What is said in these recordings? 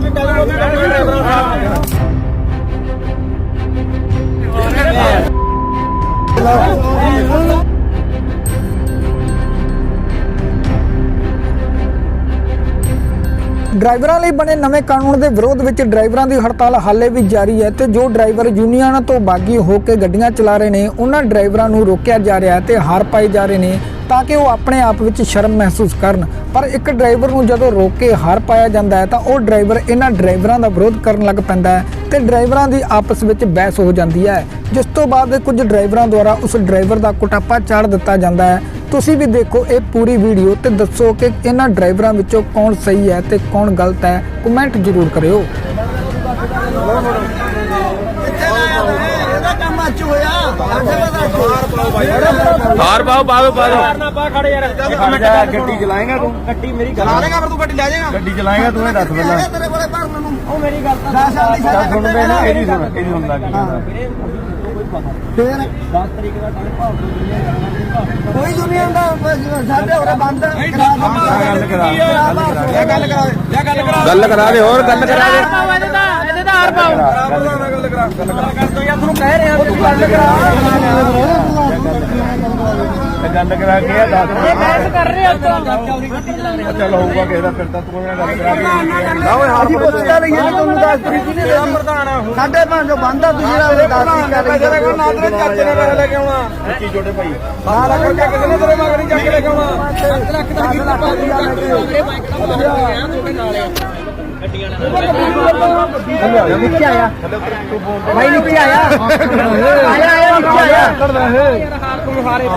ਵੀ ਕੱਲ ਨੂੰ ਡਰਾਈਵਰਾਂ ਲਈ ਬਣੇ ਨਵੇਂ ਕਾਨੂੰਨ ਦੇ ਵਿਰੋਧ ਵਿੱਚ ਡਰਾਈਵਰਾਂ ਦੀ ਹੜਤਾਲ ਹਾਲੇ ਵੀ ਜਾਰੀ ਹੈ ਤੇ ਜੋ ਡਰਾਈਵਰ ਯੂਨੀਅਨਾਂ ਤੋਂ ਬਾਗੀ ਹੋ ਕੇ ਗੱਡੀਆਂ ਚਲਾ ਰਹੇ ਨੇ, ਉਹਨਾਂ ਡਰਾਈਵਰਾਂ ਨੂੰ ਰੋਕਿਆ ਜਾ ਰਿਹਾ ਹੈ ਤੇ ਹਾਰ ਪਾਏ ਜਾ ਰਹੇ ਨੇ ਤਾਂ ਕਿ ਉਹ ਆਪਣੇ ਆਪ ਵਿੱਚ ਸ਼ਰਮ ਮਹਿਸੂਸ ਕਰਨ। ਪਰ ਇੱਕ ਡਰਾਈਵਰ ਨੂੰ ਜਦੋਂ ਰੋਕ ਕੇ ਹਾਰ ਪਾਇਆ ਜਾਂਦਾ ਹੈ ਤਾਂ ਉਹ ਡਰਾਈਵਰ ਇਹਨਾਂ ਡਰਾਈਵਰਾਂ ਦਾ ਵਿਰੋਧ ਕਰਨ ਲੱਗ ਪੈਂਦਾ ਹੈ ਤੇ ਡਰਾਈਵਰਾਂ ਦੀ ਆਪਸ ਵਿੱਚ ਬਹਿਸ ਹੋ ਜਾਂਦੀ ਹੈ। ਜਿਸ ਤੋਂ ਬਾਅਦ ਕੁਝ ਡਰਾਈਵਰਾਂ ਦੁਆਰਾ ਉਸ ਡਰਾਈਵਰ ਦਾ ਕੁਟਾਪਾ ਚਾੜ ਦਿੱਤਾ ਜਾਂਦਾ ਹੈ। ਤੁਸੀਂ ਵੀ ਦੇਖੋ ਇਹ ਪੂਰੀ ਵੀਡੀਓ ਤੇ ਦੱਸੋ ਕਿ ਇਹਨਾਂ ਡਰਾਈਵਰਾਂ ਵਿੱਚੋਂ ਕੌਣ ਸਹੀ ਹੈ ਤੇ ਕੌਣ ਗਲਤ ਹੈ ਕਮੈਂਟ ਜ਼ਰੂਰ ਕਰਿਓ। ਹਾਰ ਪਾਓ ਪਾਓ ਪਾ ਖੜੇ ਯਾਰ। ਗੱਡੀ ਚਲਾਏਗਾ ਤੂੰ? ਗੱਡੀ ਮੇਰੀ ਗੱਲ ਲਾ ਲੇਗਾ ਫਿਰ ਤੂੰ ਗੱਡੀ ਲੈ ਜਾਏਗਾ। ਗੱਡੀ ਚਲਾਏਗਾ ਤੂੰ ਇਹ ਦੱਸ ਪਹਿਲਾਂ। ਤੇਰੇ ਕੋਲੇ ਭਰਨ ਨੂੰ ਉਹ ਮੇਰੀ ਗੱਲ ਤਾਂ 10 ਸਾਲ ਦੀ ਚੱਲ ਸਜ਼ਾ ਸੁਣ ਬੇ ਨਾ ਇਹਦੀ ਸੁਣ ਇਹਦੀ ਸੁਣ ਲੱਗ ਫੇਰ? 10 ਤਰੀਕ ਦਾ ਟਾਈਮ ਭਾਵ ਤੋਂ ਦੁਨੀਆ ਕਰਨਾ ਕੋਈ ਦੁਨੀਆ ਦਾ ਸਾਡੇ ਹੋਰੇ ਬੰਦ ਕਰਾ ਗੱਲ ਕਰਾ ਇਹ ਗੱਲ ਕਰਾ ਇਹ ਗੱਲ ਕਰਾ ਗੱਲ ਕਰਾ ਦੇ ਹੋਰ ਗੱਲ ਕਰਾ ਦੇ ਇਹਦੇ ਦਾ ਇਹਦੇ ਦਾ ਹਾਰ ਪਾਓ। ਗੱਲ ਕਰਾ ਕਰ ਦੋ ਯਾਰ ਤੁਹਾਨੂੰ ਕਹਿ ਰਿਹਾ ਤੂੰ ਗੱਲ ਗੱਲ ਕਰਾ ਕੇ ਆ ਦੱਸ ਇਹ ਬਹਿਸ ਕਰ ਰਹੇ ਹੋ ਤਾਂ ਚੱਲ ਹੋਊਗਾ ਕਿਸੇ ਦਾ ਫਿਰ ਤਾਂ ਤੂੰ ਇਹਨਾਂ ਗੱਲ ਕਰਾ ਕੇ ਨਾ ਓਏ ਹੱਥ ਪੁੱਛਦਾ ਨਹੀਂ ਇਹ ਤੁਹਾਨੂੰ ਦੱਸ ਤਰੀਕ ਨਹੀਂ ਦੇ ਪ੍ਰਧਾਨ ਸਾਡੇ ਪੰਜ ਜੋ ਬੰਦਾ ਤੁਸੀਂ ਦਾ ਦੱਸ ਕੀ ਕਰ ਰਹੇ ਤੇਰੇ ਕੋਲ ਨਾ ਤੇਰੇ ਚਾਚੇ ਨੇ ਪੈਸੇ ਲੈ ਕੇ ਆਉਣਾ ਕੀ ਛੋਟੇ ਭਾਈ ਹਾਂ ਲੱਖ ਰੁਪਇਆ ਕਿਸੇ ਨੇ ਤੇਰੇ ਮਗਰ ਨਹੀਂ ਚੱਕ ਲੈ ਕੇ ਆਉਣਾ। 7 ਲੱਖ ਦਾ ਕੀ ਪਾ ਦਿਆ ਲੈ ਕੇ ਨੀਚੇ ਆਇਆ ਭਾਈ ਨੀਚੇ ਆਇਆ ਆਇਆ ਆਇਆ ਨੀਚੇ ਆਇਆ ਯਾਰ ਹਾਰ ਤੂੰ ਹਾਰੇ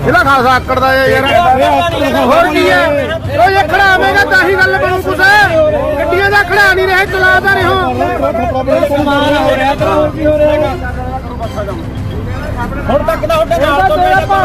ਇਹਦਾ ਖਾਸਾ ਆਕੜ ਦਾ ਯਾਰ ਹੋਰ ਕੀ ਹੈ ਉਹ ਇਹ ਖੜਾਵੇਂਗਾ ਤਾਂ ਹੀ ਗੱਲ ਬਣੂ ਕੁਛ ਗੱਡੀਆਂ ਦਾ ਖੜਾ ਨਹੀਂ ਰਹੇ ਚਲਾਦਾ ਰਹੋ ਸਮਾਨ ਹੋ ਰਿਹਾ ਤਾਂ ਹੋਰ ਕੀ ਹੋ ਰਿਹਾ